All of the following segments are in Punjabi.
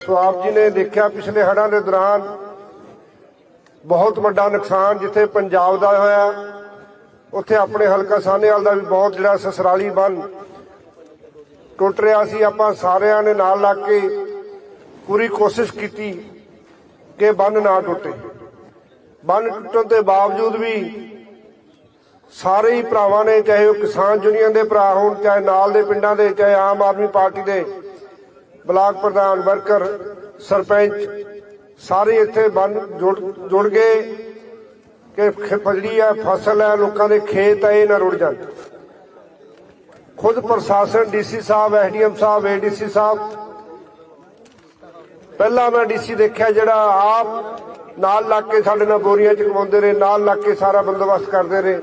ਸੋ ਆਪ ਜੀ ਨੇ ਦੇਖਿਆ ਪਿਛਲੇ ਹੜ੍ਹਾਂ ਦੇ ਦੌਰਾਨ ਬਹੁਤ ਵੱਡਾ ਨੁਕਸਾਨ ਜਿੱਥੇ ਪੰਜਾਬ ਦਾ ਹੋਇਆ, ਉੱਥੇ ਆਪਣੇ ਹਲਕਾ ਸਾਹਨੇਵਾਲ ਦਾ ਵੀ ਬਹੁਤ ਜਿਹੜਾ ਸਸਰਾਲੀ ਬੰਨ ਟੁੱਟ ਰਿਹਾ ਸੀ। ਆਪਾਂ ਸਾਰਿਆਂ ਨੇ ਨਾਲ ਲੱਗ ਕੇ ਪੂਰੀ ਕੋਸ਼ਿਸ਼ ਕੀਤੀ ਕਿ ਬੰਨ ਨਾ ਟੁੱਟੇ। ਬੰਨ ਟੁੱਟਣ ਦੇ ਬਾਵਜੂਦ ਵੀ ਸਾਰੇ ਹੀ ਭਰਾਵਾਂ ਨੇ, ਚਾਹੇ ਉਹ ਕਿਸਾਨ ਯੂਨੀਅਨ ਦੇ ਭਰਾ ਹੋਣ, ਚਾਹੇ ਨਾਲ ਦੇ ਪਿੰਡਾਂ ਦੇ, ਚਾਹੇ ਆਮ ਆਦਮੀ ਪਾਰਟੀ ਦੇ ਬਲਾਕ ਪ੍ਰਧਾਨ ਵਰਕਰ ਸਰਪੰਚ ਸਾਰੇ ਇੱਥੇ ਬੰਨ ਜੁੜ ਜੁੜ ਗਏ ਕਿ ਖ- ਫਸਲੀ ਹੈ ਫਸਲ ਹੈ ਲੋਕਾਂ ਦੇ ਖੇਤ ਹੈ ਇਹ ਨਾ ਰੁੜ ਜਾਣ। ਖੁਦ ਪ੍ਰਸ਼ਾਸਨ ਡੀਸੀ ਸਾਹਿਬ, ਐਸਡੀਐਮ ਸਾਹਿਬ, ਏਡੀਸੀ ਸਾਹਿਬ, ਪਹਿਲਾਂ ਮੈਂ ਡੀਸੀ ਦੇਖਿਆ ਜਿਹੜਾ ਆਪ ਨਾਲ ਲੱਗ ਕੇ ਸਾਡੇ ਨਾਲ ਬੋਰੀਆਂ ਚ ਕਮਾਉਂਦੇ ਰਹੇ, ਨਾਲ ਲੱਗ ਕੇ ਸਾਰਾ ਬੰਦੋਬਸਤ ਕਰਦੇ ਰਹੇ।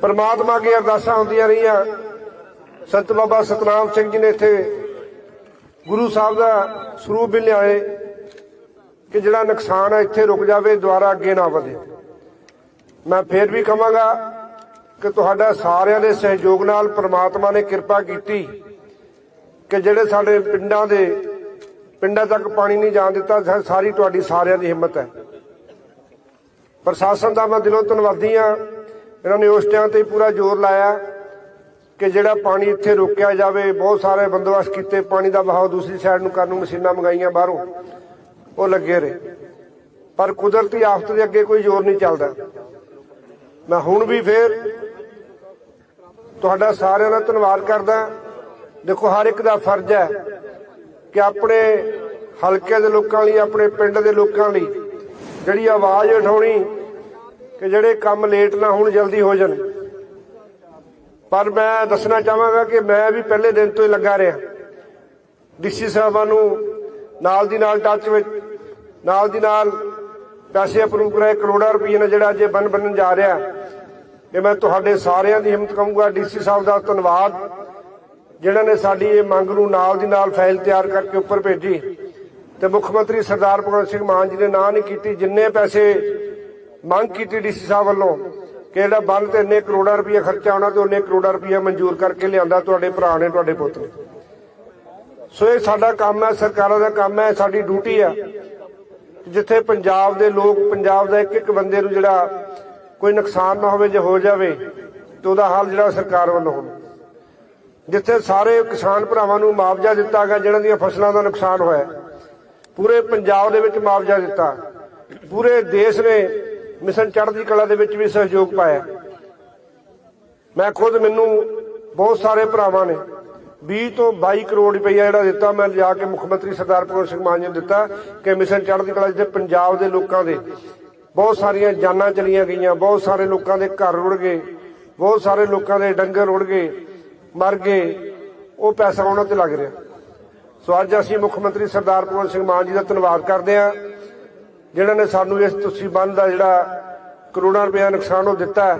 ਪਰਮਾਤਮਾ ਅੱਗੇ ਅਰਦਾਸਾਂ ਹੁੰਦੀਆਂ ਰਹੀਆਂ। ਸੰਤ ਬਾਬਾ ਸਤਨਾਮ ਸਿੰਘ ਜੀ ਨੇ ਇੱਥੇ ਗੁਰੂ ਸਾਹਿਬ ਦਾ ਸਰੂਪ ਵੀ ਲਿਆਏ ਕਿ ਜਿਹੜਾ ਨੁਕਸਾਨ ਹੈ, ਇੱਥੇ ਰੁਕ ਜਾਵੇ ਦੁਆਰਾ ਅੱਗੇ ਨਾ ਵਧੇ। ਮੈਂ ਫੇਰ ਵੀ ਕਹਾਂਗਾ ਕਿ ਤੁਹਾਡਾ ਸਾਰਿਆਂ ਦੇ ਸਹਿਯੋਗ ਨਾਲ ਪ੍ਰਮਾਤਮਾ ਨੇ ਕਿਰਪਾ ਕੀਤੀ ਕਿ ਜਿਹੜੇ ਸਾਡੇ ਪਿੰਡਾਂ ਦੇ ਪਿੰਡਾਂ ਤੱਕ ਪਾਣੀ ਨਹੀਂ ਜਾਣ ਦਿੱਤਾ ਸਾਰੀ ਤੁਹਾਡੀ ਸਾਰਿਆਂ ਦੀ ਹਿੰਮਤ ਹੈ। ਪ੍ਰਸ਼ਾਸਨ ਦਾ ਮੈਂ ਦਿਲੋਂ ਧੰਨਵਾਦੀ ਆ ਇਹਨਾਂ ਨੇ ਉਸ ਟਾਈਮ ਤੇ ਪੂਰਾ ਜ਼ੋਰ ਲਾਇਆ। ਕਿ ਜਿਹੜਾ ਪਾਣੀ ਇੱਥੇ ਰੋਕਿਆ ਜਾਵੇ, ਬਹੁਤ ਸਾਰੇ ਬੰਦੋਬਸਤ ਕੀਤੇ, ਪਾਣੀ ਦਾ ਵਹਾਅ ਦੂਸਰੀ ਸਾਈਡ ਨੂੰ ਕਰਨ ਨੂੰ ਮਸ਼ੀਨਾਂ ਮੰਗਾਈਆਂ ਬਾਹਰੋਂ, ਉਹ ਲੱਗੇ ਰਹੇ। ਪਰ ਕੁਦਰਤੀ ਆਫਤ ਦੇ ਅੱਗੇ ਕੋਈ ਜ਼ੋਰ ਨਹੀਂ ਚੱਲਦਾ। ਮੈਂ ਹੁਣ ਵੀ ਫੇਰ ਤੁਹਾਡਾ ਸਾਰਿਆਂ ਦਾ ਧੰਨਵਾਦ ਕਰਦਾ। ਦੇਖੋ, ਹਰ ਇੱਕ ਦਾ ਫਰਜ਼ ਹੈ ਕਿ ਆਪਣੇ ਹਲਕੇ ਦੇ ਲੋਕਾਂ ਲਈ, ਆਪਣੇ ਪਿੰਡ ਦੇ ਲੋਕਾਂ ਲਈ ਜਿਹੜੀ ਆਵਾਜ਼ ਉਠਾਉਣੀ, ਕਿ ਜਿਹੜੇ ਕੰਮ ਲੇਟ ਨਾ ਹੋਣ, ਜਲਦੀ ਹੋ ਜਾਣ। ਪਰ ਮੈਂ ਦੱਸਣਾ ਚਾਹਾਂਗਾ ਕਿ ਮੈਂ ਵੀ ਪਹਿਲੇ ਦਿਨ ਤੋਂ ਹੀ ਲੱਗਾ ਰਿਹਾ। ਡੀਸੀ ਸਾਹਿਬਾਂ ਨੂੰ ਨਾਲ ਦੀ ਨਾਲ ਟੱਚ ਵਿੱਚ, ਨਾਲ ਦੀ ਨਾਲ ਪੈਸੇ ਅਪਰੂਵ ਕਰਾਏ, ਕਰੋੜਾਂ ਰੁਪਏ ਨਾਲ ਜਿਹੜਾ ਅੱਜ ਇਹ ਬੰਨ ਬੰਨਣ ਜਾ ਰਿਹਾ। ਕਿ ਮੈਂ ਤੁਹਾਡੇ ਸਾਰਿਆਂ ਦੀ ਹਿੰਮਤ ਕਹੂੰਗਾ, ਡੀਸੀ ਸਾਹਿਬ ਦਾ ਧੰਨਵਾਦ, ਜਿਨ੍ਹਾਂ ਨੇ ਸਾਡੀ ਇਹ ਮੰਗ ਨੂੰ ਨਾਲ ਦੀ ਨਾਲ ਫਾਈਲ ਤਿਆਰ ਕਰਕੇ ਉੱਪਰ ਭੇਜੀ। ਤੇ ਮੁੱਖ ਮੰਤਰੀ ਸਰਦਾਰ ਭਗਵੰਤ ਸਿੰਘ ਮਾਨ ਜੀ ਨੇ ਨਾਂ ਨਹੀਂ ਕੀਤੀ, ਜਿੰਨੇ ਪੈਸੇ ਮੰਗ ਕੀਤੀ ਡੀਸੀ ਸਾਹਿਬ ਵੱਲੋਂ ਕਿ ਜਿਹੜਾ ਬੰਦ ਤੇ ਇੰਨੇ ਕਰੋੜਾਂ ਰੁਪਏ ਖਰਚਾ ਆਉਣਾ ਤੇ ਉਹਨੇ ਕਰੋੜਾਂ ਰੁਪਏ ਮਨਜ਼ੂਰ ਕਰਕੇ ਲਿਆਂਦਾ, ਤੁਹਾਡੇ ਭਰਾ ਨੇ, ਤੁਹਾਡੇ ਪੁੱਤ ਨੇ। ਸੋ ਇਹ ਸਾਡਾ ਕੰਮ ਹੈ, ਸਰਕਾਰਾਂ ਦਾ ਕੰਮ ਹੈ ਸਾਡੀ ਡਿਊਟੀ ਹੈ। ਜਿੱਥੇ ਪੰਜਾਬ ਦੇ ਲੋਕ, ਪੰਜਾਬ ਦਾ ਇੱਕ ਇੱਕ ਬੰਦੇ ਨੂੰ ਜਿਹੜਾ ਕੋਈ ਨੁਕਸਾਨ ਨਾ ਹੋਵੇ, ਜੇ ਹੋ ਜਾਵੇ, ਤੇ ਉਹਦਾ ਹਾਲ ਜਿਹੜਾ ਸਰਕਾਰ ਵੱਲੋਂ ਹੋਣਾ ਜਿੱਥੇ ਸਾਰੇ ਕਿਸਾਨ ਭਰਾਵਾਂ ਨੂੰ ਮੁਆਵਜ਼ਾ ਦਿੱਤਾ ਗਿਆ, ਜਿਹਨਾਂ ਦੀਆਂ ਫਸਲਾਂ ਦਾ ਨੁਕਸਾਨ ਹੋਇਆ। ਪੂਰੇ ਪੰਜਾਬ ਦੇ ਵਿੱਚ ਮੁਆਵਜ਼ਾ ਦਿੱਤਾ। ਪੂਰੇ ਦੇਸ਼ ਨੇ ਮਿਸ਼ਨ ਚੜ੍ਹਦੀ ਕਲਾ ਦੇ ਵਿੱਚ ਵੀ ਸਹਿਯੋਗ ਪਾਇਆ। ਮੈਂ ਖੁਦ ਮੈਨੂੰ ਬਹੁਤ ਸਾਰੇ ਭਰਾਵਾਂ ਨੇ 20 ਤੋਂ 22 ਕਰੋੜ ਰੁਪਈਆ ਜਿਹੜਾ ਦਿੱਤਾ, ਮੈਂ ਲਿਜਾ ਕੇ ਮੁੱਖ ਮੰਤਰੀ ਸਰਦਾਰ ਭਗਵੰਤ ਸਿੰਘ ਮਾਨ ਜੀ ਨੂੰ ਦਿੱਤਾ ਕਿ ਮਿਸ਼ਨ ਚੜ੍ਹਦੀ ਕਲਾ ਜਿੱਥੇ ਪੰਜਾਬ ਦੇ ਲੋਕਾਂ ਦੇ ਬਹੁਤ ਸਾਰੀਆਂ ਜਾਨਾਂ ਚਲੀਆਂ ਗਈਆਂ, ਬਹੁਤ ਸਾਰੇ ਲੋਕਾਂ ਦੇ ਘਰ ਰੁੜ ਗਏ, ਬਹੁਤ ਸਾਰੇ ਲੋਕਾਂ ਦੇ ਡੰਗਰ ਰੁੜ ਗਏ, ਮਰ ਗਏ, ਉਹ ਪੈਸਾ ਉਹਨਾਂ ਤੇ ਲੱਗ ਰਿਹਾ। ਸੋ ਅੱਜ ਅਸੀਂ ਮੁੱਖ ਮੰਤਰੀ ਸਰਦਾਰ ਭਗਵੰਤ ਸਿੰਘ ਮਾਨ ਜੀ ਦਾ ਧੰਨਵਾਦ ਕਰਦੇ ਹਾਂ। ਜਿਨ੍ਹਾਂ ਨੇ ਸਾਨੂੰ ਇਸ ਤੁਸੀਂ ਬੰਦ ਦਾ ਜਿਹੜਾ ਕਰੋੜਾਂ ਰੁਪਏ ਨੁਕਸਾਨ ਉਹ ਦਿੱਤਾ